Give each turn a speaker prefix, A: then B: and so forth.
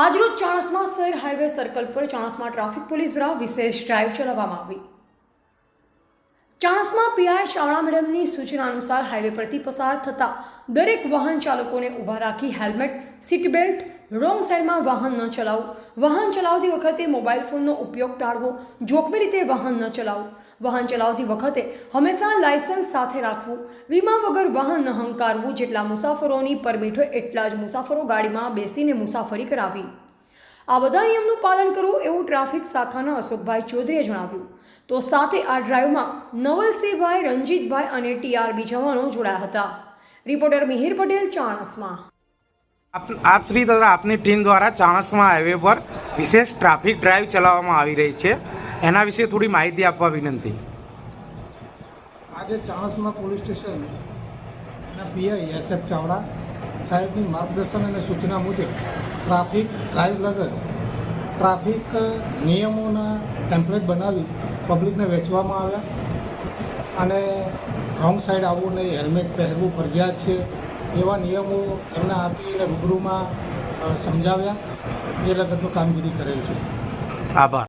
A: આજરોજ ચાણસમાં શહેર highway circle પર ચાણસમાં ટ્રાફિક પોલીસ દ્વારા વિશેષ ડ્રાઈવ ચલાવવામાં આવી. ચાણસમાં પીઆઈ શાળા મેડમની સૂચના અનુસાર હાઈવે પરથી પસાર થતા દરેક વાહન ચાલકોને ઊભા રાખી હેલ્મેટ સીટ બેલ્ટ રોંગ સાઈડમાં વાહન ન ચલાવવું વાહન ચલાવતી વખતે મોબાઈલ ફોનનો ઉપયોગ ટાળવો. જોખમી રીતે વાહન ન ચલાવવું વાહન ચલાવતી વખતે હંમેશા લાયસન્સ સાથે રાખવું. વીમા વગર વાહન ન હંકારવું જેટલા મુસાફરોની પરમિટ હોય એટલા જ મુસાફરો ગાડીમાં બેસીને મુસાફરી કરાવી. આ બધા નિયમનું પાલન કરવું એવું ટ્રાફિક શાખાના અશોકભાઈ ચૌધરીએ જણાવ્યું. તો સાથે આ ડ્રાઈવમાં નવલસિંહભાઈ રંજીતભાઈ અને ટીઆરબી જવાનો જોડાયા હતા. રિપોર્ટર મિહિર પટેલ, ચાણસ્મા.
B: આપ શ્રી તથા આપની ટીમ દ્વારા ચાણસમાં હાઈવે પર વિશેષ ટ્રાફિક ડ્રાઈવ ચલાવવામાં આવી રહી છે. એના વિશે થોડી માહિતી આપવા વિનંતી.
C: આજે ચાણસમાં પોલીસ સ્ટેશન ના પીઆઈ એસએફ ચાવડા સાહેબની માર્ગદર્શન અને સૂચના મુજબ ટ્રાફિક ડ્રાઈવ વગર ટ્રાફિક નિયમોના ટેમ્પલેટ બનાવી પબ્લિકને વેચવામાં આવ્યા. અને રોંગ સાઈડ આવવું નહીં હેલ્મેટ પહેરવું ફરજિયાત છે. એવા નિયમો એમને આપી અને રૂબરૂમાં સમજાવ્યા. એ લગતનું કામગીરી કરેલ છે.
B: આભાર.